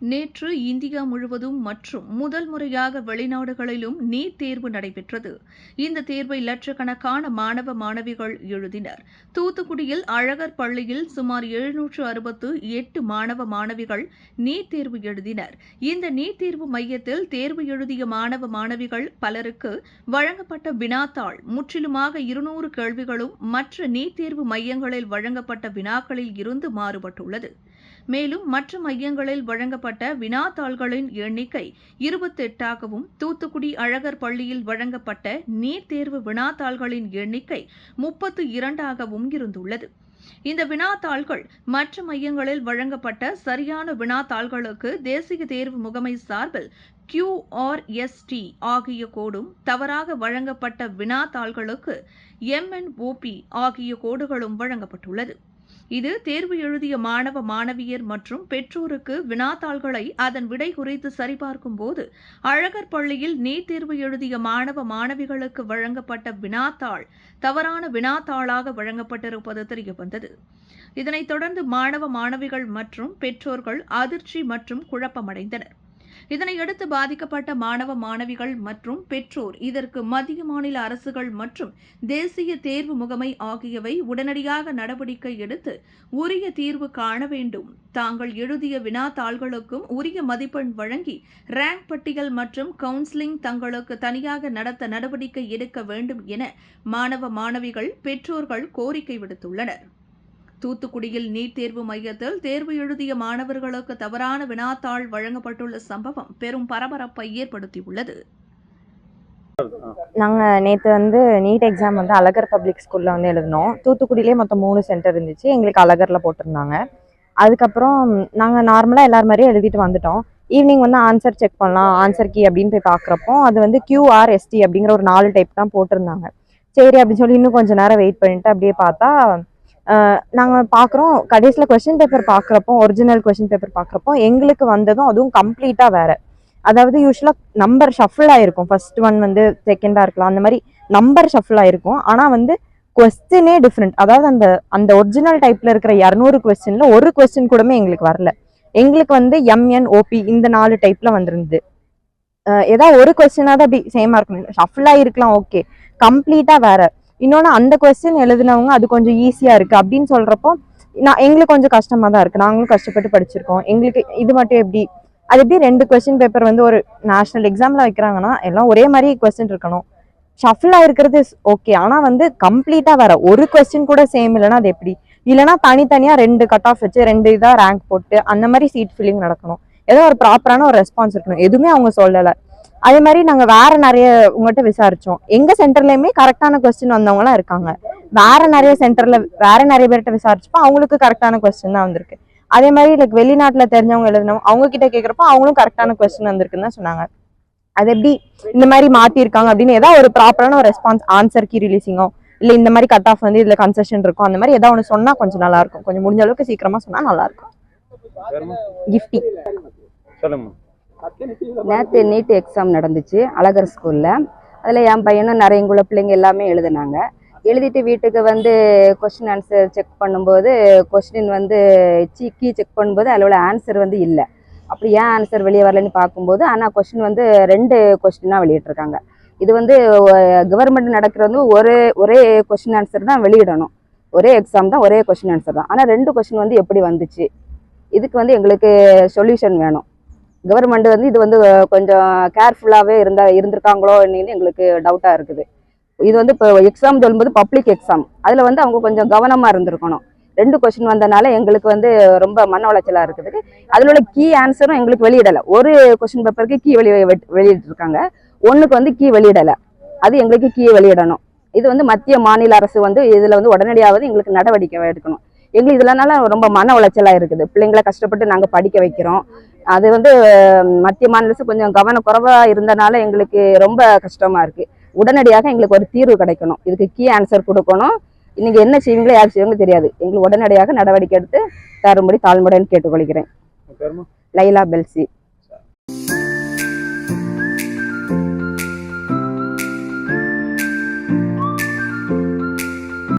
நேற்று இந்தியா முழுவதும் மற்றும் முதல் முறையாக வெளிநாடுகளிலும் நீட் தேர்வு நடைபெற்றது. இந்த தேர்வை லட்சக்கணக்கான மாணவ மாணவிகள் எழுதினர். தூத்துக்குடியில் அழகர் பள்ளியில் சுமார் எழுநூற்று அறுபத்து எட்டு மாணவ மாணவிகள் நீட் தேர்வு எழுதினர். இந்த நீட் தேர்வு மையத்தில் தேர்வு எழுதிய மாணவ மாணவிகள் பலருக்கு வழங்கப்பட்ட வினாத்தாள் முற்றிலுமாக இருநூறு கேள்விகளும் மற்ற நீட் தேர்வு மையங்களில் வழங்கப்பட்ட வினாக்களில் இருந்து மாறுபட்டுள்ளது. மேலும் மற்ற மையங்களில் வழங்கப்பட்ட வினாத்தாள்களின் எண்ணிக்கை இருபத்தெட்டாகவும் தூத்துக்குடி அழகர் பள்ளியில் வழங்கப்பட்ட நீட் தேர்வு வினாத்தாள்களின் எண்ணிக்கை முப்பத்து இரண்டாகவும் இருந்துள்ளது. இந்த வினாத்தாள்கள் மற்ற மையங்களில் வழங்கப்பட்ட சரியான வினாத்தாள்களுக்கு தேசிய தேர்வு முகமை சார்பில் கியூஆர்எஸ்டி ஆகிய கோடும் தவறாக வழங்கப்பட்ட வினாத்தாள்களுக்கு எம்என்ஓபி ஆகிய கோடுகளும் வழங்கப்பட்டுள்ளது. இது தேர்வு எழுதிய மாணவ மாணவியர் மற்றும் பெற்றோருக்கு வினாத்தாள்களை அதன் விடை குறித்து சரிபார்க்கும் போது அழகர் பள்ளியில் நீட் தேர்வு எழுதிய மாணவ மாணவிகளுக்கு வழங்கப்பட்ட வினாத்தாள் தவறான வினாத்தாளாக வழங்கப்பட்டிருப்பது தெரியவந்தது. இதனைத் தொடர்ந்து மாணவ மாணவிகள் மற்றும் பெற்றோர்கள் அதிர்ச்சி மற்றும் குழப்பமடைந்தனர். இதனையடுத்து பாதிக்கப்பட்ட மாணவ மாணவிகள் மற்றும் பெற்றோர் இதற்கு மத்திய மாநில அரசுகள் மற்றும் தேசிய தேர்வு முகமை ஆகியவை உடனடியாக நடவடிக்கை எடுத்து உரிய தீர்வு காண வேண்டும். தாங்கள் எழுதிய வினாத்தாள்களுக்கும் உரிய மதிப்பெண் வழங்கி ரேங்க் பட்டியல் மற்றும் கவுன்சிலிங் தங்களுக்கு தனியாக நடத்த நடவடிக்கை எடுக்க வேண்டும் என மாணவ மாணவிகள் பெற்றோர்கள் கோரிக்கை விடுத்துள்ளனர். தூத்துக்குடியில் நீட் தேர்வு மையத்தில் தேர்வு எழுதிய மாணவர்களுக்கு தவறான வினாத்தாள் வழங்கப்பட்டுள்ள சம்பவம் பெரும் பரபரப்பை ஏற்படுத்தியுள்ளது. நாங்கள் நேற்று வந்து நீட் எக்ஸாம் வந்து அழகர் பப்ளிக் ஸ்கூலில் வந்து எழுதினோம். தூத்துக்குடியிலே மொத்தம் மூணு சென்டர் இருந்துச்சு. எங்களுக்கு அழகரில் போட்டிருந்தாங்க. அதுக்கப்புறம் நாங்கள் நார்மலாக எல்லார் மாதிரியும் எழுதிட்டு வந்துட்டோம். ஈவினிங் வந்து ஆன்சர் செக் பண்ணலாம் ஆன்சர் கீ அப்படின்னு போய் பார்க்குறப்போ அது வந்து கியூஆர்எஸ்டி அப்படிங்கிற ஒரு நாலு டைப் தான் போட்டிருந்தாங்க. சரி அப்படின்னு சொல்லி இன்னும் கொஞ்சம் நேரம் வெயிட் பண்ணிட்டு அப்படியே பார்த்தா நாங்கள் பார்க்குறோம் கடைசியில் கொஷின் பேப்பர் பார்க்குறப்போ ஒரிஜினல் கொஷின் பேப்பர் பார்க்குறப்போ எங்களுக்கு வந்ததும் அதுவும் கம்ப்ளீட்டாக வேறு. அதாவது யூஸ்வலாக நம்பர் ஷஃபிள் இருக்கும். ஃபர்ஸ்ட் ஒன் வந்து செகண்டாக இருக்கலாம். அந்த மாதிரி நம்பர் ஷஃபிள் இருக்கும். ஆனால் வந்து கொஸ்டினே டிஃப்ரெண்ட் அதாவது அந்த அந்த ஒரிஜினல் டைப்பில் இருக்கிற இரநூறு கொஸ்டினில் ஒரு கொஸ்டின் கூடமே எங்களுக்கு வரல. எங்களுக்கு வந்து எம்என் ஓபி இந்த நாலு டைப்பில் வந்திருந்தது. ஏதாவது ஒரு கொஸ்டினாவது அப்படி சேமாக இருக்கணும். ஷஃபிளாக இருக்கலாம் ஓகே கம்ப்ளீட்டாக வேறு. இன்னொன்று அந்த கொஸ்டின் எழுதினவங்க அது கொஞ்சம் ஈஸியாக இருக்குது அப்படின்னு சொல்கிறப்போ நான் எங்களுக்கு கொஞ்சம் கஷ்டமாக தான் இருக்குது நாங்களும் கஷ்டப்பட்டு படிச்சிருக்கோம். எங்களுக்கு இது மட்டும் எப்படி அது எப்படி ரெண்டு கொஸ்டின் பேப்பர் வந்து ஒரு நேஷ்னல் எக்ஸாமில் வைக்கிறாங்கன்னா எல்லாம் ஒரே மாதிரி கொஸ்டின் இருக்கணும். ஷஃபிளாக இருக்கிறது ஓகே ஆனால் வந்து கம்ப்ளீட்டாக வர ஒரு கொஸ்டின் கூட சேம் இல்லைன்னா அது எப்படி? இல்லைன்னா தனித்தனியாக ரெண்டு கட் ஆஃப் வச்சு ரெண்டு இதாக ரேங்க் போட்டு அந்த மாதிரி சீட் ஃபில்லிங் நடக்கணும். ஏதோ ஒரு ப்ராப்பரான ஒரு ரெஸ்பான்ஸ் இருக்கணும். எதுவுமே அவங்க சொல்லலை. அதே மாதிரி நாங்கள் வேற நிறைய உங்கள்கிட்ட விசாரிச்சோம். எங்க சென்டர்லயுமே கரெக்டான கொஸ்டின் வந்தவங்களாம் இருக்காங்க. வேற நிறைய சென்டர்ல வேற நிறைய பேர்கிட்ட விசாரிச்சப்போ அவங்களுக்கு கரெக்டான கொஸ்டின் தான் வந்திருக்கு. அதே மாதிரி லைக் வெளிநாட்டுல தெரிஞ்சவங்க எழுதினவங்க அவங்க கிட்ட கேட்குறப்போ அவங்களும் கரெக்டான கொஸ்டின் வந்திருக்குன்னு தான் சொன்னாங்க. அது எப்படி இந்த மாதிரி மாத்திருக்காங்க அப்படின்னு ஏதாவது ஒரு ப்ராப்பரான ஒரு ரெஸ்பான்ஸ் ஆன்சர் கீ ரிலீசிங்கோ இல்ல இந்த மாதிரி கட் ஆஃப் வந்து இதுல கன்செஷன் இருக்கும் அந்த மாதிரி ஏதாவது ஒன்று சொன்னா கொஞ்சம் நல்லா இருக்கும். கொஞ்சம் முடிஞ்ச அளவுக்கு சீக்கிரமா சொன்னா நல்லா இருக்கும்? கிஃப்டி சொல்லுங்கம்மா நேற்று நீட் எக்ஸாம் நடந்துச்சு அழகர் ஸ்கூலில் அதில் என் பையனும் நிறைய குள்ள பிள்ளைங்க எல்லாமே எழுதுனாங்க. எழுதிட்டு வீட்டுக்கு வந்து கொஸ்டின் ஆன்சர் செக் பண்ணும்போது கொஸ்டின் வந்து சி கீ செக் பண்ணும்போது அதில் உள்ள ஆன்சர் வந்து இல்லை. அப்படி ஏன் ஆன்சர் வெளியே வரலன்னு பார்க்கும்போது ஆனால் கொஸ்டின் வந்து ரெண்டு கொஸ்டினாக வெளியிட்டிருக்காங்க. இது வந்து கவர்மெண்ட் நடக்கிறது வந்து ஒரே ஒரே கொஸ்டின் ஆன்சர் தான் வெளியிடணும். ஒரே எக்ஸாம் தான் ஒரே கொஸ்டின் ஆன்சர் தான். ஆனால் ரெண்டு கொஸ்டின் வந்து எப்படி வந்துச்சு? இதுக்கு வந்து எங்களுக்கு சொல்யூஷன் வேணும். கவர்மெண்ட் வந்து இது வந்து கொஞ்சம் கேர்ஃபுல்லாகவே இருந்தா இருந்திருக்காங்களோ அப்படின்னு எங்களுக்கு டவுட்டாக இருக்குது. இது வந்து இப்போ எக்ஸாம் சொல்லும்போது பப்ளிக் எக்ஸாம் அதில் வந்து அவங்க கொஞ்சம் கவனமாக இருந்திருக்கணும். ரெண்டு கொஸ்டின் வந்தனால எங்களுக்கு வந்து ரொம்ப மன உளைச்சலாக இருக்குது. அதில் உள்ள கீ ஆன்சரும் எங்களுக்கு வெளியிடலை. ஒரு கொஸ்டின் பேப்பருக்கு கீ வெளி வெளியிட்டிருக்காங்க. ஒன்றுக்கு வந்து கீ வெளியிடலை. அது எங்களுக்கு கீ வெளியிடணும். இது வந்து மத்திய மாநில அரசு வந்து இதில் வந்து உடனடியாவது எங்களுக்கு நடவடிக்கை எடுக்கணும். எங்களுக்கு இதனால ரொம்ப மன உளைச்சலாக இருக்குது. பிள்ளைங்களை கஷ்டப்பட்டு நாங்கள் படிக்க வைக்கிறோம். அது வந்து மத்திய மாநில அரசு கொஞ்சம் கவன குறைவாக இருந்தனால எங்களுக்கு ரொம்ப கஷ்டமாக இருக்குது உடனடியாக எங்களுக்கு ஒரு தீர்வு கிடைக்கணும். இதுக்கு கீ ஆன்சர் கொடுக்கணும். இன்னைக்கு என்ன செய்வீங்களோ யார் செய்வீங்களோ தெரியாது. எங்களுக்கு உடனடியாக நடவடிக்கை எடுத்து தரும்படி தாழ்மையுடன் கேட்டுக்கொள்கிறேன். லைலா பெல்சி.